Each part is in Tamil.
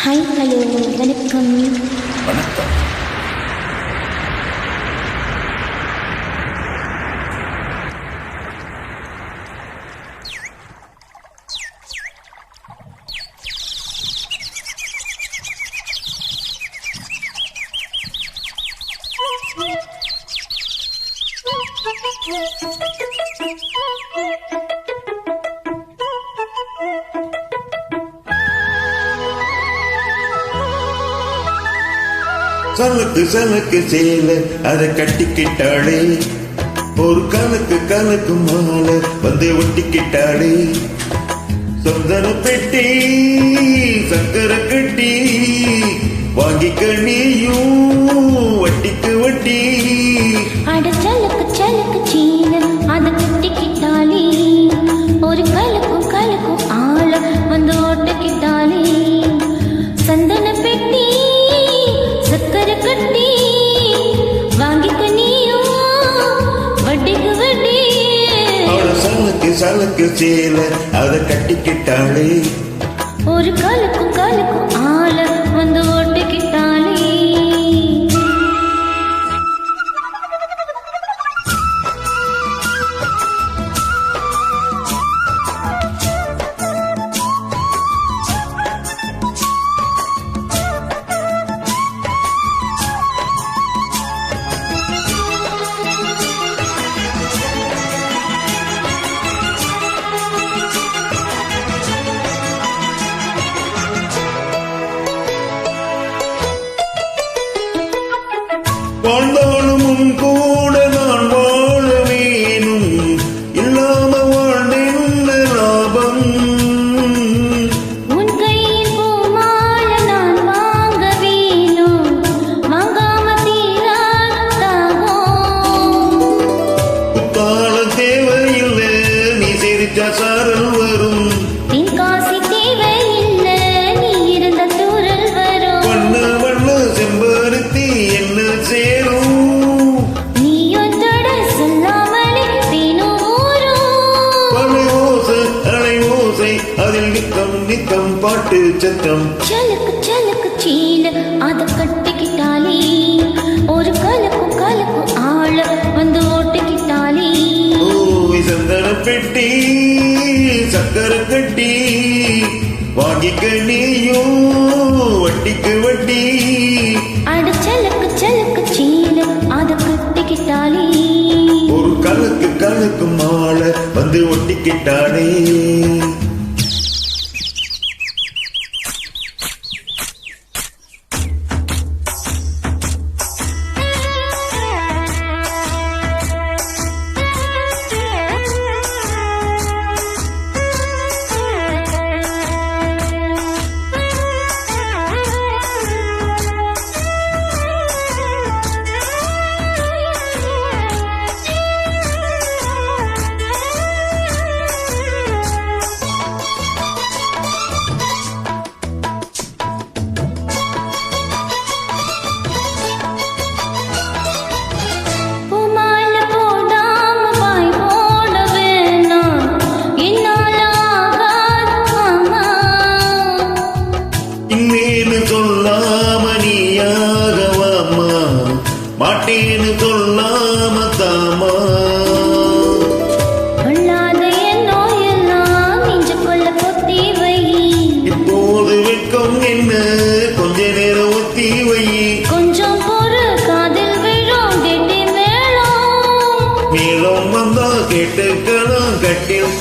ஹாய் ஹலோ வணக்கம் வணக்கம் சலுக்கு சலுக்கு சேல அதை கட்டிக்கிட்டாளே. ஒரு கணக்கு கணக்கு மாலை வந்து ஒட்டிக்கிட்டாளே. சொந்தன பெட்டி சக்கர கட்டி வாங்கிக்க நீயும் வட்டிக்கு வட்டி. அட சலுக்கு சேல அதை கட்டிக்கிட்டாளே. ஒரு காலுக்கும் காலுக்கும் சாரல் வரும். பின் காசி தேவையில்லை நீ இருந்த தூரல் வரும். வண்ண வண்ண செம்பருத்தி என்ன சேரும். நீயும் தொட சொல்லாமலே தேனும் பனை ஓசை அலை ஓசை அதில் நித்தம் நித்தம் பாட்டு சத்தம். சலுக்கு சலுக்கு சீல அத கட்டிக்கிட்டாலே ஒரு கலக்கும் கலக்கும் ஆள வந்து ஓட்டுக்கிட்டாலே சந்தன பெட்டி. கட்டி வாங்கிக்க நீயும் வட்டிக்கு வட்டி. அட சலுக்கு சலுக்கு சீல அத கட்டிக்கிட்டாலே ஒரு கலக்கு கலக்கு மாலை வந்து ஒட்டிக்கிட்டானே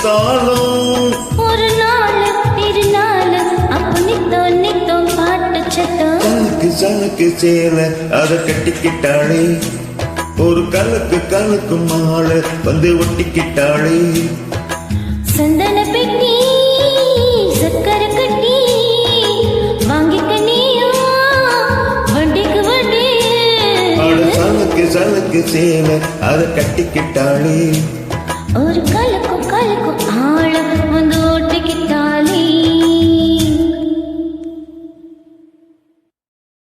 தாளம். ஒரு நாள் இரு நாள் அப்ப நித்தோ பாட்டு சத்தம். கலக்கு சலக்கு சேல அத கட்டிக்கிட்டாளே. ஒரு கலக்கு கலக்கு மாலை வந்து ஒட்டிக்கிட்டாளே. சந்தன பெட்டி சக்கரை கட்டி சலக்கு சேல அத கட்டிக்கிட்டாளே. ஒரு கலக்கும் கலக்கும் ஆழம் வந்து